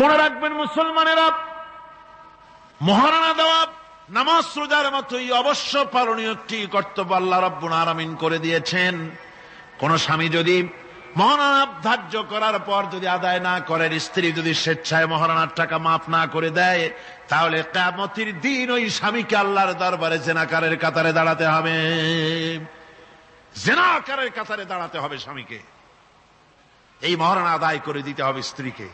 মনে রাখবেন মুসলমানেরা, মহারানা দেওয়া নামাজ রোজার মতোই অবশ্য পালনীয় একটি কর্তব্য আল্লাহ রব্বুল আরামিন করে দিয়েছেন। কোন স্বামী যদি মহারানা ধার্য করার পর যদি আদায় না করেন, স্ত্রী যদি স্বেচ্ছায় মহারানার টাকা মাফ না করে দেয়, তাহলে কেমতির দিন ওই স্বামীকে আল্লাহর দরবারে জেনাকারের কাতারে দাঁড়াতে হবে। জেনাকারের কাতারে দাঁড়াতে হবে স্বামীকে। এই মহারানা আদায় করে দিতে হবে স্ত্রীকে।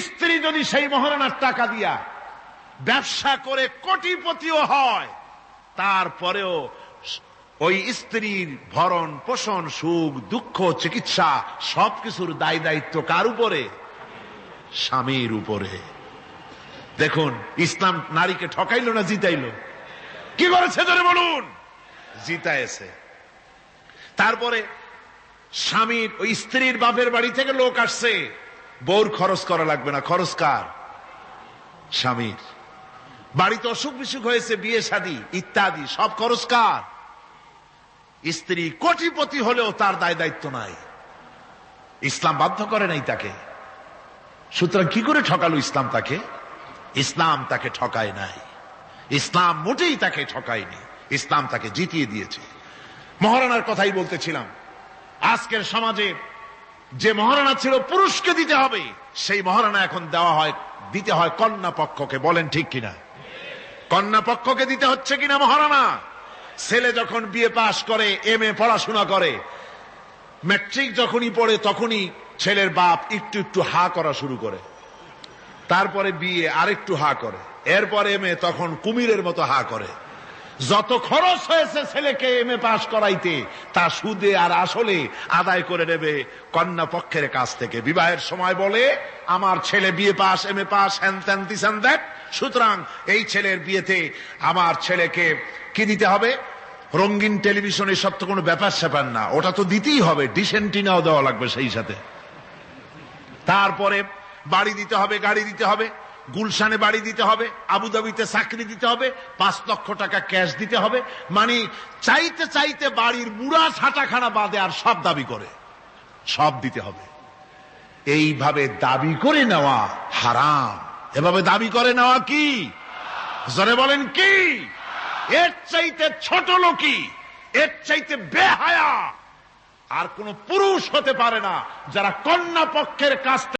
স্ত্রী যদি সেই মহারানার টাকা দিয়া ব্যবসা করে কোটিপতিও হয়, তারপরেও ওই স্ত্রীর ভরণ, পোষণ, সুখ, দুঃখ, চিকিৎসা সবকিছুর দায় দায়িত্ব কার উপরে? স্বামীর উপরে। দেখুন, ইসলাম নারীকে ঠকাইলো না জিতাইলো? কি করেছে ধরে বলুন? জিতাইছে। তারপরে স্বামীর ওই স্ত্রীর বাপের বাড়ি থেকে লোক আসছে। বউর খরচ করা লাগবে না। খরচ কার? স্বামীর। বাড়িতে অসুখ বিসুখ হয়েছে, বিয়ে শাদী, ইত্যাদি, সব খরচ কার? স্ত্রী কোটিপতি হলেও তার দায় দায়িত্ব নাই। ইসলাম বাধ্য করে নাই তাকে। সুতরাং কি করে ঠকালো ইসলাম তাকে? ইসলাম তাকে ঠকায় নাই। ইসলাম মোটেই তাকে ঠকায়নি। ইসলাম তাকে জিতিয়ে দিয়েছে। মহারানার কথাই বলতেছিলাম। আজকের সমাজে যে মহারানা ছিল, পুরুষকে দিতে হবে। সেই মহারানা এখন দেওয়া হয়, দিতে হয় কন্যা পক্ষকে বলেন ঠিক কিনা? কন্যা পক্ষকে দিতে হচ্ছে কিনা মহারানা? ছেলে যখন বিয়ে পাশ করে, এম এ পড়াশোনা করে, ম্যাট্রিক যখনই পড়ে, তখনই ছেলের বাপ একটু একটু হা করা শুরু করে। তারপরে বিয়ে আরেকটু হা করে। এরপরে এম এ তখন কুমিরের মতো হা করে। যত খরচ হয়েছে ছেলেকে এম এ পাশ করাইতে, তা সুদে আর আসলে আদায় করে নেবে। কন্যা পক্ষের কাছ থেকে বিবাহের সময় বলে, আমার ছেলে বিয়ে পাস, এম এ পাস, হ্যান ত্যান দেখ সুতরাং এই ছেলের বিয়েতে আমার ছেলেকে কি দিতে হবে? রঙিন টেলিভিশন এসব তো কোনো ব্যাপার স্যাপার না। ওটা তো দিতেই হবে। ডিসেন্টিনাও দেওয়া লাগবে সেই সাথে। তারপরে বাড়ি দিতে হবে, গাড়ি দিতে হবে। গুলশানে বাড়ি দিতে হবে, আবুধাবিতে চাকরি দিতে হবে, পাঁচ লক্ষ টাকা ক্যাশ দিতে হবে। মানে চাইতে চাইতে বাড়ির মুড়া ছাটাখানা বাদে আর সব দাবি করে, সব দিতে হবে। এইভাবে দাবি করে নেওয়া হারাম। এভাবে দাবি করে নেওয়া কি? জরে বলেন কি? এর চাইতে ছোট লোকই, এর চাইতে বেহায়া। আর কোন পুরুষ হতে পারে না যারা কন্যা পক্ষের কাছ